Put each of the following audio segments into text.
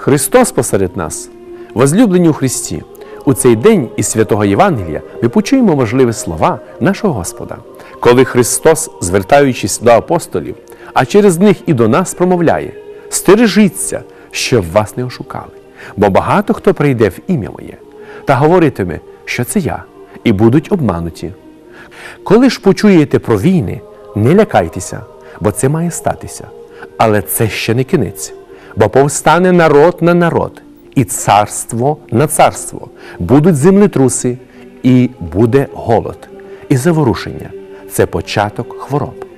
Христос посеред нас, возлюблені у Христі. У цей день із святого Євангелія ми почуємо важливі слова нашого Господа, коли Христос, звертаючись до апостолів, а через них і до нас промовляє: стережіться, щоб вас не ошукали, бо багато хто прийде в ім'я моє та говоритиме, що це я, і будуть обмануті. Коли ж почуєте про війни, не лякайтеся, бо це має статися. Але це ще не кінець, бо повстане народ на народ, і царство на царство, будуть землетруси, і буде голод, і заворушення. Це початок хвороб.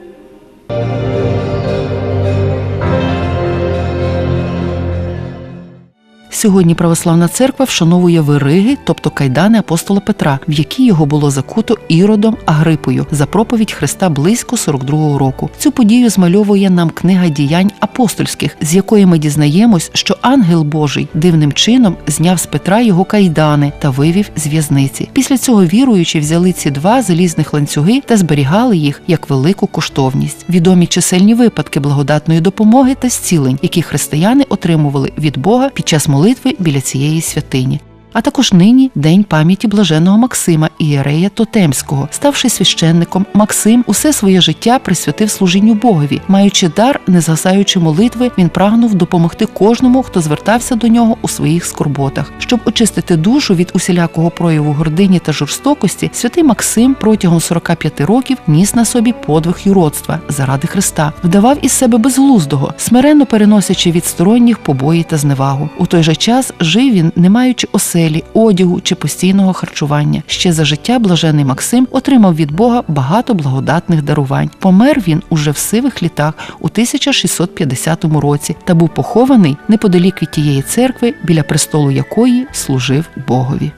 Сьогодні православна церква вшановує вириги, тобто кайдани апостола Петра, в які його було закуто іродом Агрипою за проповідь Христа близько 42-го року. Цю подію змальовує нам книга діянь апостольських, з якої ми дізнаємось, що ангел Божий дивним чином зняв з Петра його кайдани та вивів з в'язниці. Після цього віруючі взяли ці два залізних ланцюги та зберігали їх як велику коштовність. Відомі чисельні випадки благодатної допомоги та зцілень, які християни отримували від Бога під час молитви біля цієї святині. А також нині день пам'яті блаженого Максима Ієрея Тотемського. Ставши священником, Максим усе своє життя присвятив служінню Богові. Маючи дар, не згасаючи молитви, він прагнув допомогти кожному, хто звертався до нього у своїх скорботах. Щоб очистити душу від усілякого прояву гордині та жорстокості, святий Максим протягом 45 років ніс на собі подвиг юродства заради Христа, вдавав із себе безглуздого, смиренно переносячи від сторонніх побої та зневагу. У той же час жив він, не маючи оселі, одягу чи постійного харчування. Ще за життя блажений Максим отримав від Бога багато благодатних дарувань. Помер він уже в сивих літах у 1650 році та був похований неподалік від тієї церкви, біля престолу якої служив Богові.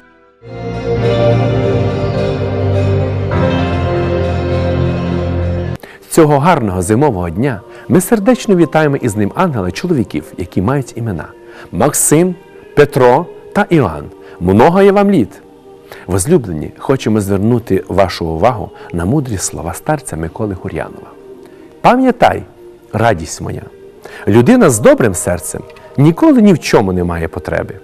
Цього гарного зимового дня ми сердечно вітаємо із ним ангела чоловіків, які мають імена Максим, Петро та Іоанн. Много є вам літ. Возлюблені, хочемо звернути вашу увагу на мудрі слова старця Миколи Гур'янова. Пам'ятай, радість моя, людина з добрим серцем ніколи ні в чому не має потреби.